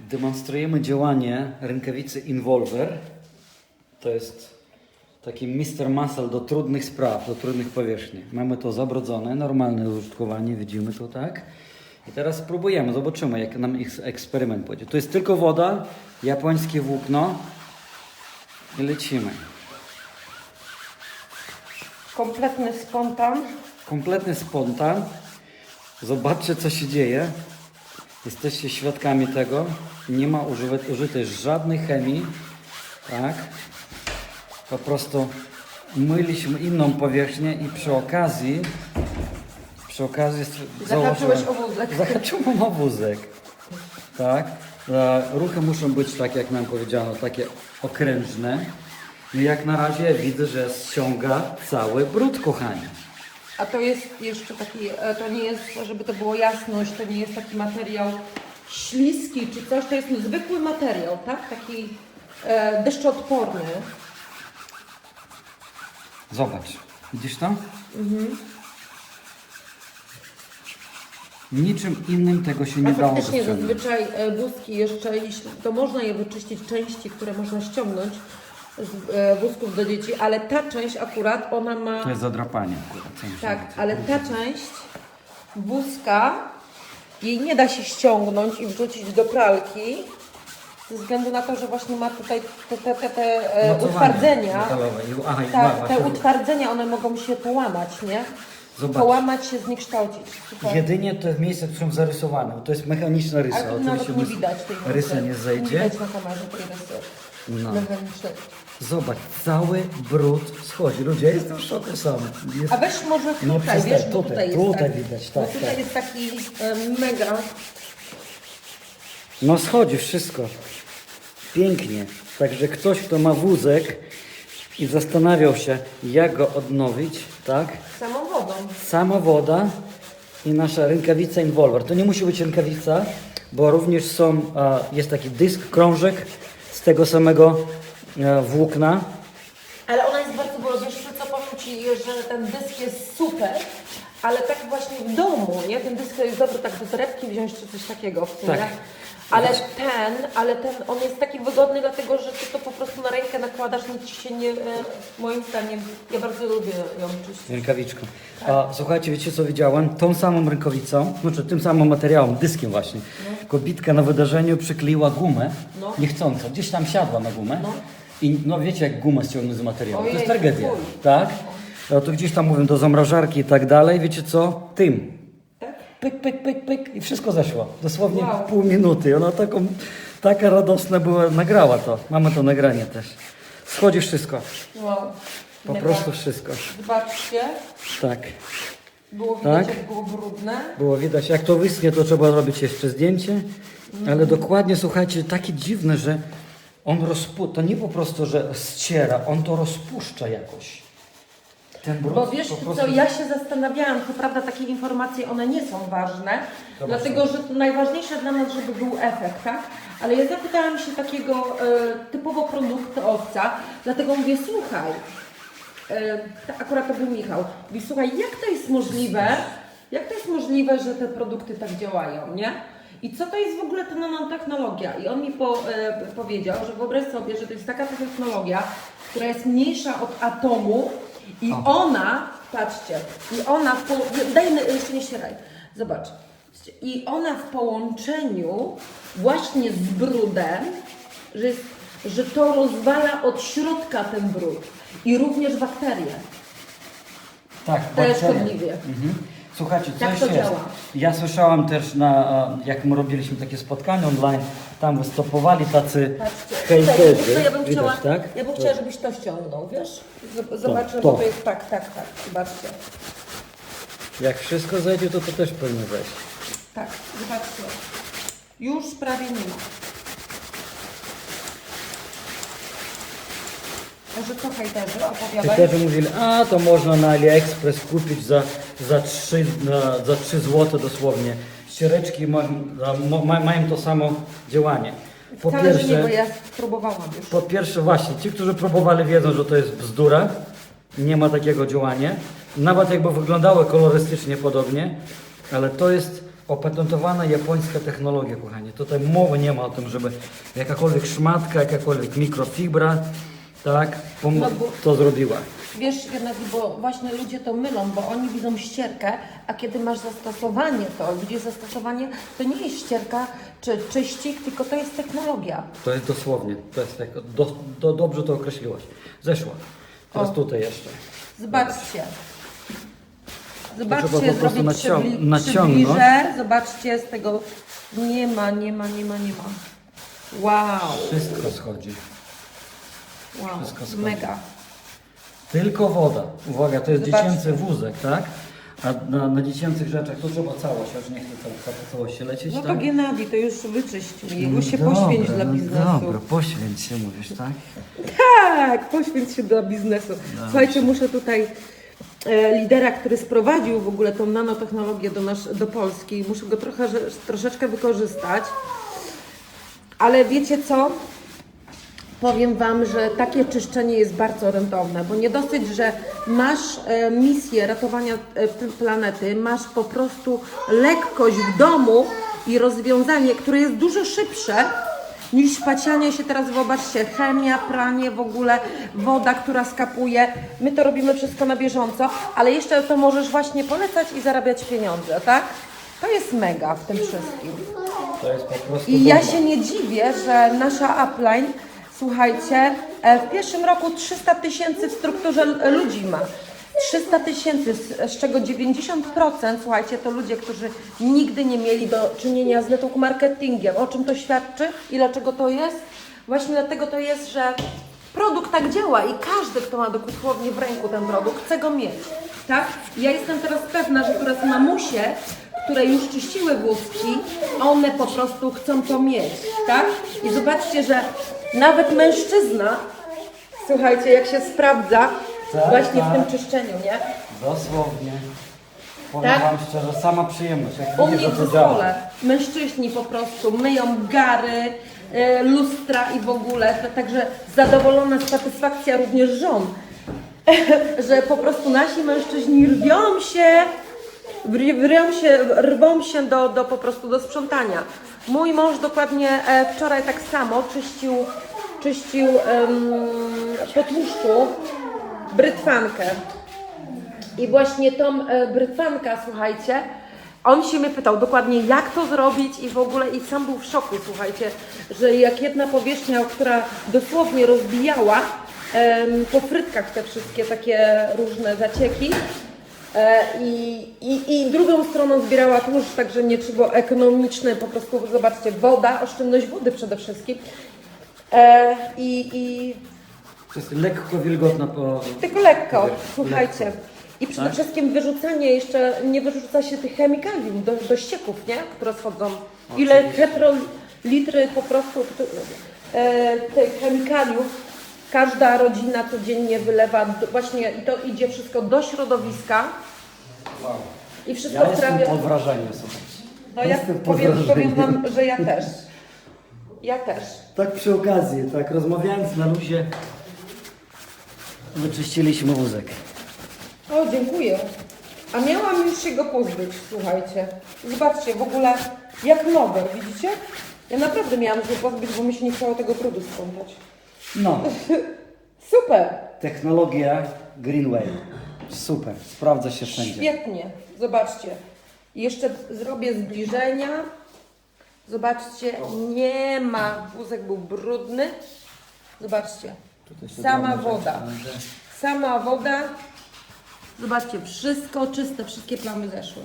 Demonstrujemy działanie rękawicy Involver. To jest taki Mr. Muscle do trudnych spraw, do trudnych powierzchni. Mamy to zabrodzone, normalne użytkowanie, widzimy to tak. I teraz spróbujemy, zobaczymy jak nam ich eksperyment pójdzie. To jest tylko woda, japońskie włókno i lecimy. Kompletny spontan. Kompletny spontan. Zobaczcie, co się dzieje. Jesteście świadkami tego. Nie ma użytej żadnej chemii. Tak. Po prostu myliśmy inną powierzchnię i przy okazji przy okazji Zahaczyłeś założyłem- o wózek. Zahaczyłem o wózek. Tak. Ruchy muszą być tak, jak nam powiedziano, takie okrężne. I jak na razie widzę, że ściąga cały brud, kochani. A to jest jeszcze taki, e, to nie jest, żeby to było jasność, to nie jest taki materiał śliski czy coś, to jest zwykły materiał, tak? Taki e, deszczoodporny. Zobacz, widzisz to? Niczym innym tego się nie A dało faktycznie rozciągnąć. zazwyczaj e, jeszcze, jeśli, to można je wyczyścić, części, które można ściągnąć wózków do dzieci, ale ta część akurat, ona ma... To jest zadrapanie. akurat, Tak, ale ta część wózka, jej nie da się ściągnąć i wrzucić do pralki, ze względu na to, że właśnie ma tutaj te, te, te, te e, Mocowanie utwardzenia. metalowe. I- Aha, i Tak, te utwardzenia, one mogą się połamać, nie? Zobacz. Połamać się, zniekształcić. Super. Jedynie te miejsca, które są zarysowane. To jest mechaniczna rysa. Ale tu nawet nie widać tej rysy. rysa nie Nie zejdzie. widać na kamerze tej rysy. No. Zobacz, cały brud schodzi. Ludzie, ja jestem w szoku sam. Jest... A weź może No tutaj, wiesz, bo tutaj, tutaj, jest tutaj tak, widać, bo tak, tutaj tak. jest taki e, mega No schodzi wszystko. Pięknie. Także ktoś, kto ma wózek i zastanawiał się, jak go odnowić, tak? samą wodą. Sama woda i nasza rękawica Involver. To nie musi być rękawica, bo również są, jest taki dysk, krążek z tego samego e, włókna. Ale ona jest bardzo, bo wiesz co, powiem Ci, że ten dysk jest super, ale tak właśnie w domu, nie? Ten dysk to jest dobry tak do torebki wziąć czy coś takiego w sumie. Tak. Ale ten, ale ten, on jest taki wygodny dlatego, że Ty to po prostu na rękę nakładasz, nic Ci się nie, e, moim zdaniem, ja bardzo lubię ją czyścić. Rękawiczką. A, słuchajcie, wiecie co widziałem? Tą samą rękawicą, znaczy tym samym materiałem, dyskiem właśnie. Kobitka na wydarzeniu przykleiła gumę No. niechcąco. Gdzieś tam siadła na gumę. No. I no wiecie jak gumę ściągnąć z materiału. to Ojej, jest tragedia. Tak? No to gdzieś tam mówią do zamrażarki i tak dalej. Wiecie co? Tym. Tak? Pyk, pyk, pyk, pyk i wszystko zeszło. Dosłownie Wow. pół minuty. Ona taką, taka radosna była, nagrała to. Mamy to nagranie też. Schodzi wszystko. Wow. Po Mega. prostu wszystko. Zobaczcie, Tak. było widać Tak? jak było brudne. Było widać, jak to wyschnie, to trzeba robić jeszcze zdjęcie. Ale dokładnie, słuchajcie, takie dziwne, że on rozpuszcza, to nie po prostu, że ściera, on to rozpuszcza jakoś. Ten brud Bo wiesz po co, prostu... ja się zastanawiałam, co prawda takie informacje, one nie są ważne, dlatego że to najważniejsze dla nas, żeby był efekt, tak? Ale ja zapytałam się takiego e, typowo produktowca, dlatego mówię, słuchaj, e, akurat to był Michał, mówi, słuchaj, jak to jest możliwe, jak to jest możliwe, że te produkty tak działają, nie? I co to jest w ogóle ta nanotechnologia? I on mi po, e, powiedział, że wyobraź sobie, że to jest taka technologia, która jest mniejsza od atomu i ona, patrzcie, i ona, w po, daj, jeszcze nie ścieraj, zobacz, i ona w połączeniu właśnie z brudem, że, jest, że to rozwala od środka ten brud i również bakterie. Tak, Też bakterie. szkodliwie. Mhm. Słuchajcie, co jeszcze to jest? działa? Ja słyszałam też, na, jak my robiliśmy takie spotkanie online, tam występowali tacy Patrzcie, hejterzy. tutaj, ja bym chciała, Widać, tak? ja bym chciała, żebyś to ściągnął, wiesz? Z- Zobaczę, to. bo to jest tak, tak, tak, zobaczcie. Jak wszystko zejdzie, to to też powinno wejść. Tak, zobaczcie. Już prawie nie ma. Może co hejterzy, opowiadaj. Hejterzy mówili, a to można na AliExpress kupić za, za, 3, na, za 3 zł dosłownie. Ściereczki ma, ma, ma, mają to samo działanie. Po Wcale, że nie, pierwsze, bo ja próbowałam już. po pierwsze właśnie, ci, którzy próbowali wiedzą, że to jest bzdura. Nie ma takiego działania. Nawet jakby wyglądały kolorystycznie podobnie, ale to jest Opatentowana japońska technologia, kochani. Tutaj mowy nie ma o tym, żeby jakakolwiek szmatka, jakakolwiek mikrofibra, tak, No bo- to zrobiła. Wiesz, jednak, bo właśnie ludzie to mylą, bo oni widzą ścierkę, a kiedy masz zastosowanie, to widzisz zastosowanie, to nie jest ścierka czy czyścik, tylko to jest technologia. To jest dosłownie, to jest tak, do, do, dobrze to określiłaś. Zeszła. Teraz O. tutaj jeszcze. Zobaczcie. To trzeba po Zobaczcie, prostu zrobię nacią- przybli- naciągnąć. przybliżę. Zobaczcie, z tego nie ma, nie ma, nie ma, nie ma. Wow, Wszystko schodzi. Wow, Wszystko schodzi. mega. Tylko woda. Uwaga, to jest Zobaczcie. dziecięcy wózek, tak? A na, na dziecięcych rzeczach to trzeba całość, już nie chcę cała, całość się lecieć, No to tak? Gennady, to już wyczyść mi, jego się Dobra, poświęć dla no biznesu. Dobra, poświęć się, mówisz, tak? Tak, poświęć się dla biznesu. Słuchajcie, muszę tutaj e, lidera, który sprowadził w ogóle tą nanotechnologię do, nasz, do Polski, muszę go trochę, że- troszeczkę wykorzystać. Ale wiecie co? Powiem Wam, że takie czyszczenie jest bardzo rentowne, bo nie dosyć, że masz e, misję ratowania e, planety, masz po prostu lekkość w domu i rozwiązanie, które jest dużo szybsze niż szpacianie się teraz, zobaczcie, chemia, pranie w ogóle, woda, która skapuje. My to robimy wszystko na bieżąco, ale jeszcze to możesz właśnie polecać i zarabiać pieniądze, tak? To jest mega w tym wszystkim. To jest po prostu I ja się nie dziwię, że nasza upline, słuchajcie, e, w pierwszym roku 300 tysięcy w strukturze l- ludzi ma. 300 tysięcy, z- z czego 90% słuchajcie, to ludzie, którzy nigdy nie mieli do czynienia z network marketingiem. O czym to świadczy i dlaczego to jest? Właśnie dlatego to jest, że produkt tak działa i każdy, kto ma dosłownie w ręku ten produkt, chce go mieć. Tak? Ja jestem teraz pewna, że teraz mamusie, które już czyściły wózki, one po prostu chcą to mieć, tak? I zobaczcie, że nawet mężczyzna, słuchajcie, jak się sprawdza Tak, właśnie w tak. tym czyszczeniu, nie? Dosłownie. Powiem Tak? Wam szczerze, sama przyjemność. Jak U mnie w zespole mężczyźni po prostu myją gary, e, lustra i w ogóle, także zadowolona satysfakcja również żon, że po prostu nasi mężczyźni rwią się, wr- wrią się, rwą się do, do po prostu do sprzątania. Mój mąż dokładnie e, wczoraj tak samo czyścił, czyścił em, po tłuszczu brytwankę. I właśnie tą e, brytwanka, słuchajcie, on się mnie pytał dokładnie jak to zrobić i w ogóle i sam był w szoku, słuchajcie, że jak jedna powierzchnia, która dosłownie rozbijała po frytkach te wszystkie takie różne zacieki i, i, i drugą stroną zbierała tłuszcz, także nie było ekonomiczne, po prostu zobaczcie, woda, oszczędność wody przede wszystkim. E, I, i To jest lekko wilgotna po... tylko lekko, Lekko. słuchajcie. I przede Tak? wszystkim wyrzucanie jeszcze, nie wyrzuca się tych chemikaliów do, do ścieków, nie? Które schodzą. Ile Oczywiście. po prostu e, tych chemikaliów każda rodzina codziennie wylewa, do, właśnie i to idzie wszystko do środowiska Wow. i wszystko Ja jestem prawie... pod wrażeniem, słuchajcie. No ja jestem pod powiem, powiem wrażeniem. Wam, że ja też. Ja też. Tak przy okazji, tak rozmawiając na luzie, wyczyściliśmy wózek. O, dziękuję. A miałam już się go pozbyć, słuchajcie. Zobaczcie, w ogóle jak nowe, widzicie? Ja naprawdę miałam się pozbyć, bo mi się nie chciało tego trudu sprzątać. No, Super, technologia Greenway. Super, sprawdza się wszędzie. świetnie. Zobaczcie. Jeszcze zrobię zbliżenia. Zobaczcie, nie ma. Wózek był brudny. Zobaczcie. Sama woda. Sama woda. Zobaczcie, wszystko czyste, wszystkie plamy zeszły.